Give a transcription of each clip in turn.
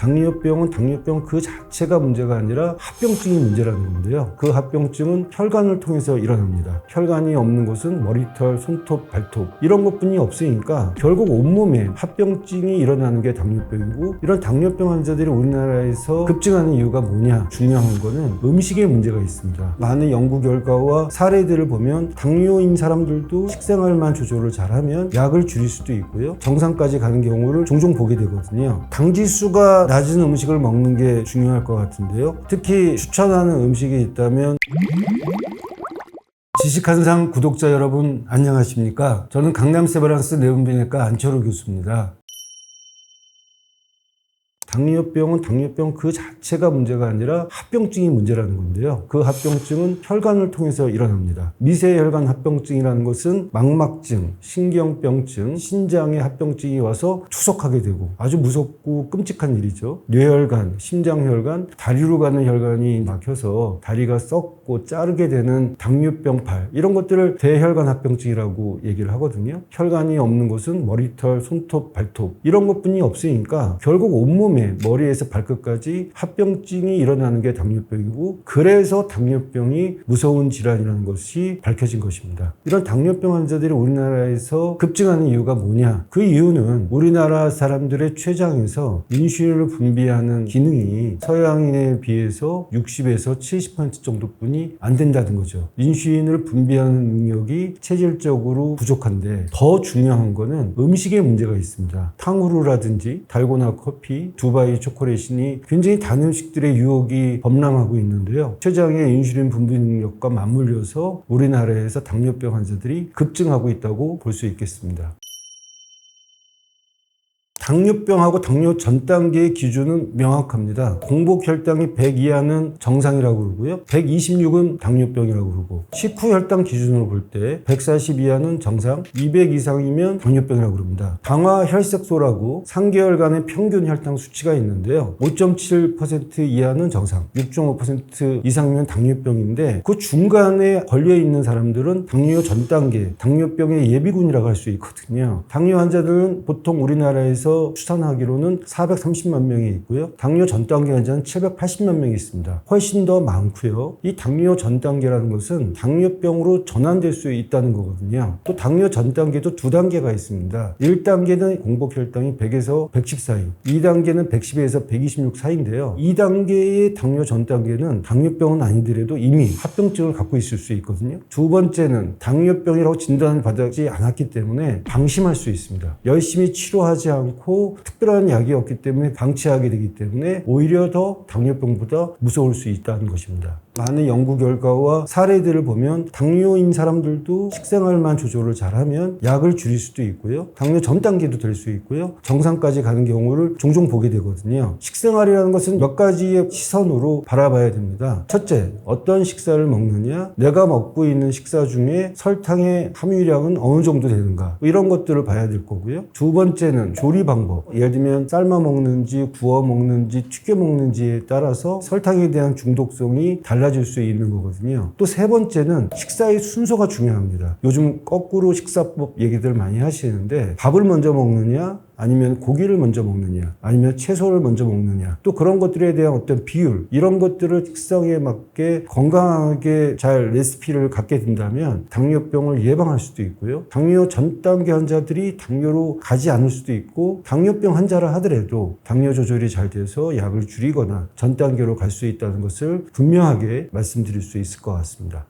당뇨병은 당뇨병 그 자체가 문제가 아니라 합병증이 문제라는 건데요. 그 합병증은 혈관을 통해서 일어납니다. 혈관이 없는 곳은 머리털, 손톱, 발톱 이런 것뿐이 없으니까 결국 온몸에 합병증이 일어나는 게 당뇨병이고 이런 당뇨병 환자들이 우리나라에서 급증하는 이유가 뭐냐 중요한 거는 음식에 문제가 있습니다. 많은 연구 결과와 사례들을 보면 당뇨인 사람들도 식생활만 조절을 잘하면 약을 줄일 수도 있고요. 정상까지 가는 경우를 종종 보게 되거든요. 당지수가 낮은 음식을 먹는 게 중요할 것 같은데요. 특히 추천하는 음식이 있다면 지식한상 구독자 여러분 안녕하십니까? 저는 강남 세브란스 내분비내과 안철호 교수입니다. 당뇨병은 당뇨병 그 자체가 문제가 아니라 합병증이 문제라는 건데요. 그 합병증은 혈관을 통해서 일어납니다. 미세혈관 합병증이라는 것은 망막증, 신경병증, 신장의 합병증이 와서 투석하게 되고 아주 무섭고 끔찍한 일이죠. 뇌혈관, 심장혈관, 다리로 가는 혈관이 막혀서 다리가 썩고 자르게 되는 당뇨병팔 이런 것들을 대혈관 합병증이라고 얘기를 하거든요. 혈관이 없는 곳은 머리털, 손톱, 발톱 이런 것뿐이 없으니까 결국 온몸에 머리에서 발끝까지 합병증이 일어나는 게 당뇨병이고 그래서 당뇨병이 무서운 질환이라는 것이 밝혀진 것입니다. 이런 당뇨병 환자들이 우리나라에서 급증하는 이유가 뭐냐? 그 이유는 우리나라 사람들의 췌장에서 인슐린을 분비하는 기능이 서양인에 비해서 60에서 70% 정도뿐이 안 된다는 거죠. 인슐린을 분비하는 능력이 체질적으로 부족한데 더 중요한 거는 음식에 문제가 있습니다. 탕후루라든지 달고나 커피, 두 바이 초콜릿이 굉장히 단 음식들의 유혹이 범람하고 있는데요. 췌장의 인슐린 분비 능력과 맞물려서 우리나라에서 당뇨병 환자들이 급증하고 있다고 볼 수 있겠습니다. 당뇨병하고 당뇨 전 단계의 기준은 명확합니다. 공복 혈당이 100 이하는 정상이라고 그러고요. 126은 당뇨병이라고 그러고 식후 혈당 기준으로 볼 때 140 이하는 정상, 200 이상이면 당뇨병이라고 그럽니다. 당화 혈색소라고 3개월간의 평균 혈당 수치가 있는데요. 5.7% 이하는 정상, 6.5% 이상이면 당뇨병인데 그 중간에 걸려 있는 사람들은 당뇨 전 단계, 당뇨병의 예비군이라고 할 수 있거든요. 당뇨 환자들은 보통 우리나라에서 추산하기로는 430만 명이 있고요. 당뇨 전 단계 환자는 780만 명이 있습니다. 훨씬 더 많고요. 이 당뇨 전 단계라는 것은 당뇨병으로 전환될 수 있다는 거거든요. 또 당뇨 전 단계도 두 단계가 있습니다. 1단계는 공복 혈당이 100에서 110 사이, 2단계는 110에서 126 사이인데요. 2단계의 당뇨 전 단계는 당뇨병은 아니더라도 이미 합병증을 갖고 있을 수 있거든요. 두 번째는 당뇨병이라고 진단을 받지 않았기 때문에 방심할 수 있습니다. 열심히 치료하지 않고 특별한 약이 없기 때문에 방치하게 되기 때문에 오히려 더 당뇨병보다 무서울 수 있다는 것입니다. 많은 연구 결과와 사례들을 보면 당뇨인 사람들도 식생활만 조절을 잘하면 약을 줄일 수도 있고요. 당뇨 전 단계도 될 수 있고요. 정상까지 가는 경우를 종종 보게 되거든요. 식생활이라는 것은 몇 가지의 시선으로 바라봐야 됩니다. 첫째, 어떤 식사를 먹느냐, 내가 먹고 있는 식사 중에 설탕의 함유량은 어느 정도 되는가, 뭐 이런 것들을 봐야 될 거고요. 두 번째는 조리 방법. 예를 들면 삶아 먹는지, 구워 먹는지, 튀겨 먹는지에 따라서 설탕에 대한 중독성이 달라 질 수 있는 거거든요. 또 세 번째는 식사의 순서가 중요합니다. 요즘 거꾸로 식사법 얘기들 많이 하시는데 밥을 먼저 먹느냐, 아니면 고기를 먼저 먹느냐, 아니면 채소를 먼저 먹느냐, 또 그런 것들에 대한 어떤 비율, 이런 것들을 식성에 맞게 건강하게 잘 레시피를 갖게 된다면 당뇨병을 예방할 수도 있고요. 당뇨 전 단계 환자들이 당뇨로 가지 않을 수도 있고, 당뇨병 환자라 하더라도 당뇨 조절이 잘 돼서 약을 줄이거나 전 단계로 갈 수 있다는 것을 분명하게 말씀드릴 수 있을 것 같습니다.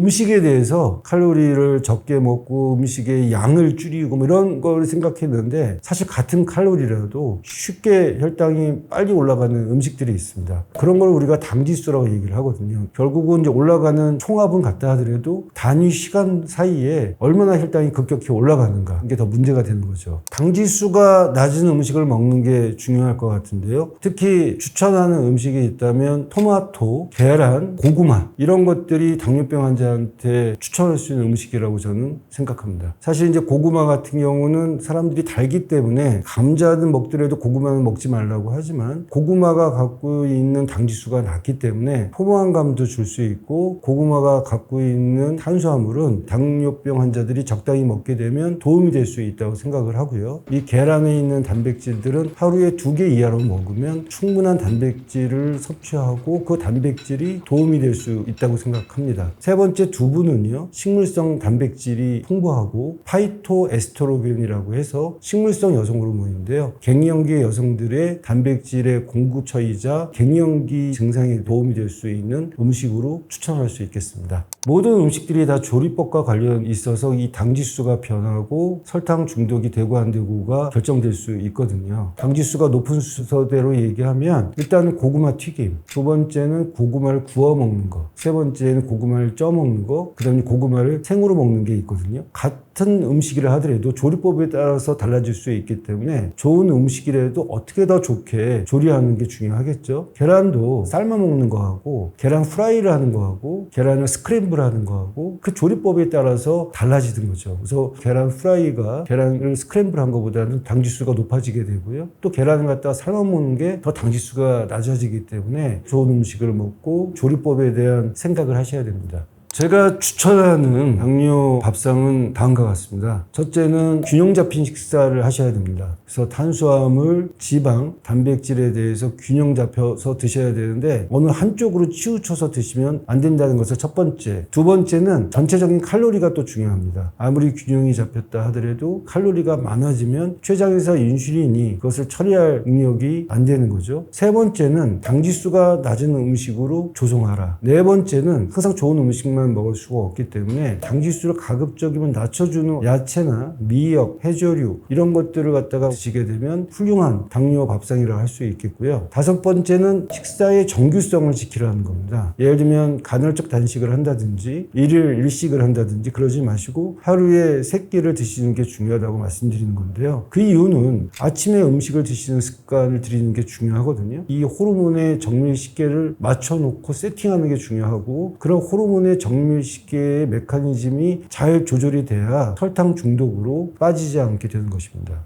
음식에 대해서 칼로리를 적게 먹고 음식의 양을 줄이고 뭐 이런 걸 생각했는데 사실 같은 칼로리라도 쉽게 혈당이 빨리 올라가는 음식들이 있습니다. 그런 걸 우리가 당지수라고 얘기를 하거든요. 결국은 이제 올라가는 총합은 같다 하더라도 단위 시간 사이에 얼마나 혈당이 급격히 올라가는가 이게 더 문제가 되는 거죠. 당지수가 낮은 음식을 먹는 게 중요할 것 같은데요. 특히 추천하는 음식이 있다면 토마토, 계란, 고구마 이런 것들이 당뇨병 환자 환자한테 추천할 수 있는 음식이라고 저는 생각합니다. 사실 이제 고구마 같은 경우는 사람들이 달기 때문에 감자는 먹더라도 고구마는 먹지 말라고 하지만 고구마가 갖고 있는 당지수가 낮기 때문에 포만감도 줄 수 있고 고구마가 갖고 있는 탄수화물은 당뇨병 환자들이 적당히 먹게 되면 도움이 될 수 있다고 생각을 하고요. 이 계란에 있는 단백질들은 하루에 두 개 이하로 먹으면 충분한 단백질을 섭취하고 그 단백질이 도움이 될 수 있다고 생각합니다. 세 번째 두부는요. 식물성 단백질이 풍부하고 파이토 에스트로겐이라고 해서 식물성 여성 호르몬인데요. 갱년기 여성들의 단백질의 공급처이자 갱년기 증상에 도움이 될 수 있는 음식으로 추천할 수 있겠습니다. 모든 음식들이 다 조리법과 관련 있어서 이 당지수가 변하고 설탕 중독이 되고 안 되고가 결정될 수 있거든요. 당지수가 높은 순서대로 얘기하면 일단 고구마 튀김, 두 번째는 고구마를 구워 먹는 거, 세 번째는 고구마를 쪄 먹는 거, 그 다음에 고구마를 생으로 먹는 게 있거든요. 같은 음식이라 하더라도 조리법에 따라서 달라질 수 있기 때문에 좋은 음식이라도 어떻게 더 좋게 조리하는 게 중요하겠죠. 계란도 삶아 먹는 거하고 계란 프라이를 하는 거하고 계란을 스크램블 하는 거하고 그 조리법에 따라서 달라지는 거죠. 그래서 계란 프라이가 계란을 스크램블 한 것보다는 당지수가 높아지게 되고요. 또 계란을 갖다가 삶아 먹는 게 더 당지수가 낮아지기 때문에 좋은 음식을 먹고 조리법에 대한 생각을 하셔야 됩니다. 제가 추천하는 당뇨 밥상은 다음과 같습니다. 첫째는 균형 잡힌 식사를 하셔야 됩니다. 그래서 탄수화물, 지방, 단백질에 대해서 균형 잡혀서 드셔야 되는데 어느 한쪽으로 치우쳐서 드시면 안 된다는 것을 첫 번째. 두 번째는 전체적인 칼로리가 또 중요합니다. 아무리 균형이 잡혔다 하더라도 칼로리가 많아지면 췌장에서 인슐린이 그것을 처리할 능력이 안 되는 거죠. 세 번째는 당지수가 낮은 음식으로 조성하라. 네 번째는 항상 좋은 음식만 먹을 수가 없기 때문에 당지수를 가급적이면 낮춰주는 야채나 미역, 해조류 이런 것들을 갖다가 드시게 되면 훌륭한 당뇨 밥상이라고 할수 있겠고요. 다섯 번째는 식사의 정규성을 지키라는 겁니다. 예를 들면 간헐적 단식을 한다든지 일일 일식을 한다든지 그러지 마시고 하루에 세 끼를 드시는 게 중요하다고 말씀드리는 건데요. 그 이유는 아침에 음식을 드시는 습관을 들이는 게 중요하거든요. 이 호르몬의 정밀 식계를 맞춰놓고 세팅하는 게 중요하고 그런 호르몬의 정밀 식계의 메커니즘이 잘 조절이 돼야 설탕 중독으로 빠지지 않게 되는 것입니다.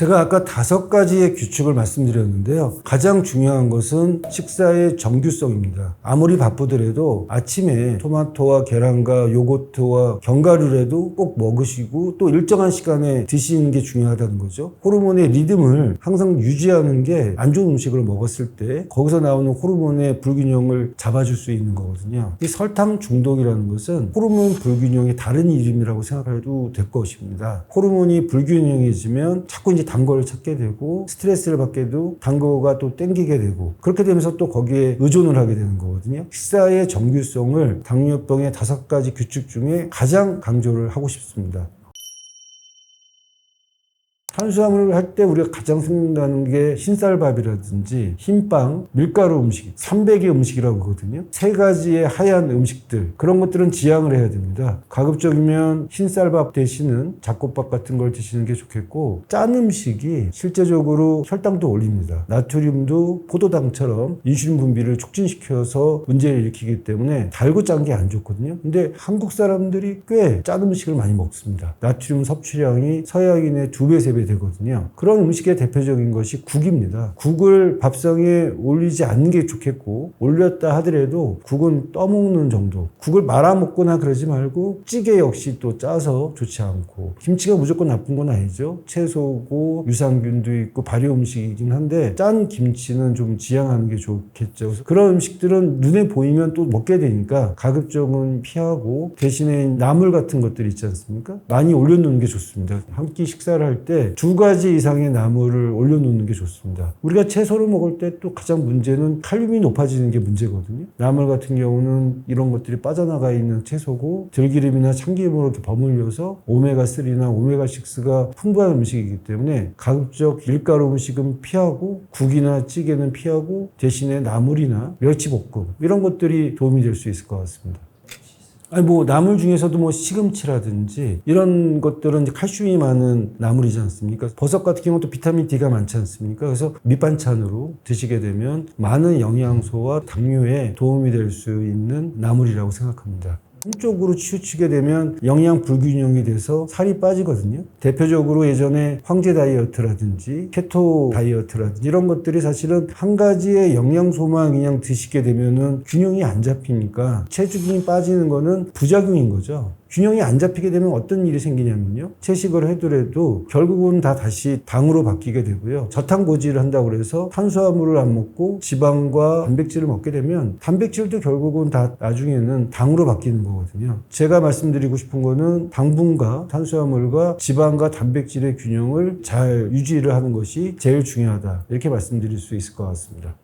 제가 아까 다섯 가지의 규칙을 말씀드렸는데요. 가장 중요한 것은 식사의 정규성입니다. 아무리 바쁘더라도 아침에 토마토와 계란과 요거트와 견과류라도 꼭 먹으시고 또 일정한 시간에 드시는 게 중요하다는 거죠. 호르몬의 리듬을 항상 유지하는 게 안 좋은 음식을 먹었을 때 거기서 나오는 호르몬의 불균형을 잡아줄 수 있는 거거든요. 이 설탕 중독이라는 것은 호르몬 불균형의 다른 이름이라고 생각해도 될 것입니다. 호르몬이 불균형해지면 자꾸 이제 단 거를 찾게 되고 스트레스를 받게도 단 거가 또 땡기게 되고 그렇게 되면서 또 거기에 의존을 하게 되는 거거든요. 식사의 정규성을 당뇨병의 다섯 가지 규칙 중에 가장 강조를 하고 싶습니다. 탄수화물을 할 때 우리가 가장 생각나는 게 흰쌀밥이라든지 흰빵, 밀가루 음식, 300의 음식이라고 하거든요. 세 가지의 하얀 음식들 그런 것들은 지양을 해야 됩니다. 가급적이면 흰쌀밥 대신은 잡곡밥 같은 걸 드시는 게 좋겠고 짠 음식이 실제적으로 혈당도 올립니다. 나트륨도 포도당처럼 인슐린 분비를 촉진시켜서 문제를 일으키기 때문에 달고 짠 게 안 좋거든요. 근데 한국 사람들이 꽤 짠 음식을 많이 먹습니다. 나트륨 섭취량이 서양인의 두 배, 세배 되거든요. 그런 음식의 대표적인 것이 국입니다. 국을 밥상에 올리지 않는 게 좋겠고 올렸다 하더라도 국은 떠먹는 정도. 국을 말아 먹거나 그러지 말고 찌개 역시 또 짜서 좋지 않고 김치가 무조건 나쁜 건 아니죠. 채소고 유산균도 있고 발효 음식이긴 한데 짠 김치는 좀 지양하는 게 좋겠죠. 그런 음식들은 눈에 보이면 또 먹게 되니까 가급적은 피하고 대신에 나물 같은 것들 있지 않습니까? 많이 올려놓는 게 좋습니다. 한 끼 식사를 할 때두 가지 이상의 나물을 올려놓는 게 좋습니다. 우리가 채소를 먹을 때 또 가장 문제는 칼륨이 높아지는 게 문제거든요. 나물 같은 경우는 이런 것들이 빠져나가 있는 채소고 들기름이나 참기름으로 이렇게 버무려서 오메가3나 오메가6가 풍부한 음식이기 때문에 가급적 밀가루 음식은 피하고 국이나 찌개는 피하고 대신에 나물이나 멸치볶음 이런 것들이 도움이 될 수 있을 것 같습니다. 아니 뭐 나물 중에서도 뭐 시금치라든지 이런 것들은 칼슘이 많은 나물이지 않습니까? 버섯 같은 경우는 또 비타민 D가 많지 않습니까? 그래서 밑반찬으로 드시게 되면 많은 영양소와 당뇨에 도움이 될 수 있는 나물이라고 생각합니다. 한쪽으로 치우치게 되면 영양 불균형이 돼서 살이 빠지거든요. 대표적으로 예전에 황제 다이어트라든지 케토 다이어트라든지 이런 것들이 사실은 한 가지의 영양소만 그냥 드시게 되면은 균형이 안 잡히니까 체중이 빠지는 거는 부작용인 거죠. 균형이 안 잡히게 되면 어떤 일이 생기냐면요. 채식을 해더라도 결국은 다 다시 당으로 바뀌게 되고요. 저탄 고지를 한다고 그래서 탄수화물을 안 먹고 지방과 단백질을 먹게 되면 단백질도 결국은 다 나중에는 당으로 바뀌는 거거든요. 제가 말씀드리고 싶은 거는 당분과 탄수화물과 지방과 단백질의 균형을 잘 유지를 하는 것이 제일 중요하다. 이렇게 말씀드릴 수 있을 것 같습니다.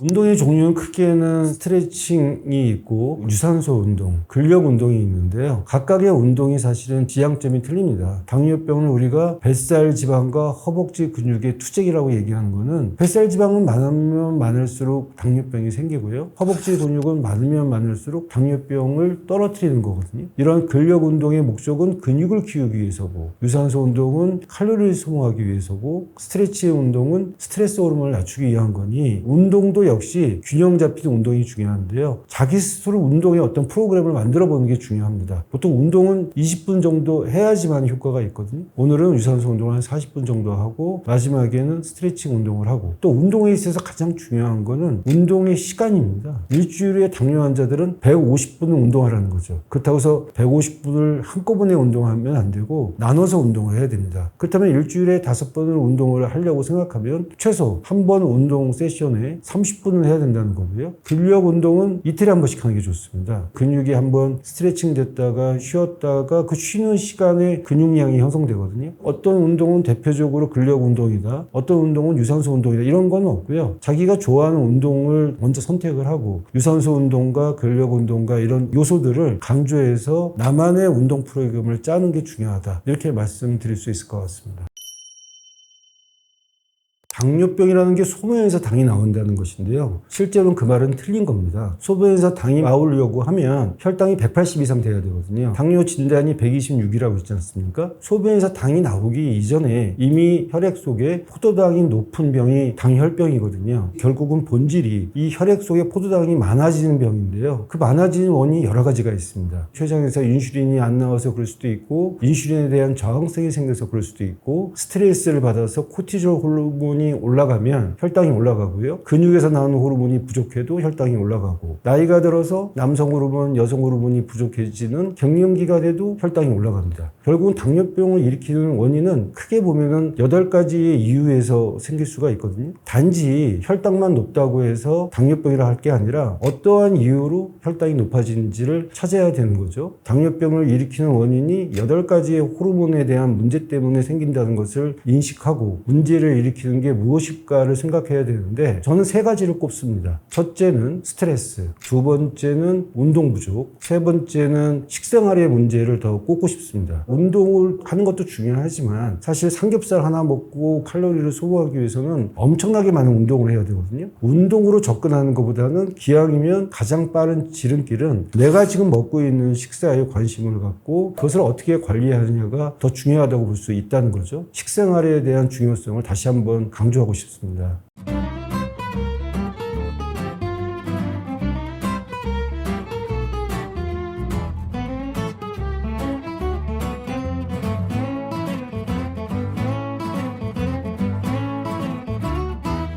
운동의 종류는 크게는 스트레칭이 있고 유산소 운동, 근력 운동이 있는데요. 각각의 운동이 사실은 지향점이 틀립니다. 당뇨병을 우리가 뱃살 지방과 허벅지 근육의 투쟁이라고 얘기하는 거는 뱃살 지방은 많으면 많을수록 당뇨병이 생기고요. 허벅지 근육은 많으면 많을수록 당뇨병을 떨어뜨리는 거거든요. 이런 근력 운동의 목적은 근육을 키우기 위해서고 유산소 운동은 칼로리를 소모하기 위해서고 스트레칭 운동은 스트레스 호르몬을 낮추기 위한 거니 운동도 역시 균형 잡히는 운동이 중요한데요. 자기 스스로 운동의 어떤 프로그램을 만들어 보는 게 중요합니다. 보통 운동은 20분 정도 해야지만 효과가 있거든요. 오늘은 유산소 운동을 한 40분 정도 하고 마지막에는 스트레칭 운동을 하고 또 운동에 있어서 가장 중요한 거는 운동의 시간입니다. 일주일에 당뇨 환자들은 150분을 운동하라는 거죠. 그렇다고 해서 150분을 한꺼번에 운동하면 안 되고 나눠서 운동을 해야 됩니다. 그렇다면 일주일에 다섯 번을 운동을 하려고 생각하면 최소 한 번 운동 세션에 30 분을 해야 된다는 거고요. 근력 운동은 이틀에 한 번씩 하는 게 좋습니다. 근육이 한번 스트레칭 됐다가 쉬었다가 그 쉬는 시간에 근육량이 형성되거든요. 어떤 운동은 대표적으로 근력 운동이다. 어떤 운동은 유산소 운동이다. 이런 건 없고요. 자기가 좋아하는 운동을 먼저 선택을 하고 유산소 운동과 근력 운동과 이런 요소들을 강조해서 나만의 운동 프로그램을 짜는 게 중요하다. 이렇게 말씀드릴 수 있을 것 같습니다. 당뇨병이라는 게 소변에서 당이 나온다는 것인데요. 실제로는 그 말은 틀린 겁니다. 소변에서 당이 나오려고 하면 혈당이 180 이상 돼야 되거든요. 당뇨 진단이 126이라고 있지 않습니까? 소변에서 당이 나오기 이전에 이미 혈액 속에 포도당이 높은 병이 당혈병이거든요. 결국은 본질이 이 혈액 속에 포도당이 많아지는 병인데요. 그 많아지는 원인이 여러 가지가 있습니다. 췌장에서 인슐린이 안 나와서 그럴 수도 있고 인슐린에 대한 저항성이 생겨서 그럴 수도 있고 스트레스를 받아서 코티졸 호르몬이 올라가면 혈당이 올라가고요. 근육에서 나오는 호르몬이 부족해도 혈당이 올라가고 나이가 들어서 남성 호르몬, 여성 호르몬이 부족해지는 갱년기가 돼도 혈당이 올라갑니다. 결국은 당뇨병을 일으키는 원인은 크게 보면은 여덟 가지의 이유에서 생길 수가 있거든요. 단지 혈당만 높다고 해서 당뇨병이라 할 게 아니라 어떠한 이유로 혈당이 높아지는지를 찾아야 되는 거죠. 당뇨병을 일으키는 원인이 여덟 가지의 호르몬에 대한 문제 때문에 생긴다는 것을 인식하고 문제를 일으키는 게 무엇일까를 생각해야 되는데 저는 세 가지를 꼽습니다. 첫째는 스트레스, 두 번째는 운동 부족, 세 번째는 식생활의 문제를 더 꼽고 싶습니다. 운동을 하는 것도 중요하지만 사실 삼겹살 하나 먹고 칼로리를 소모하기 위해서는 엄청나게 많은 운동을 해야 되거든요. 운동으로 접근하는 것보다는 기왕이면 가장 빠른 지름길은 내가 지금 먹고 있는 식사에 관심을 갖고 그것을 어떻게 관리하느냐가 더 중요하다고 볼 수 있다는 거죠. 식생활에 대한 중요성을 다시 한번 강조하고 싶습니다.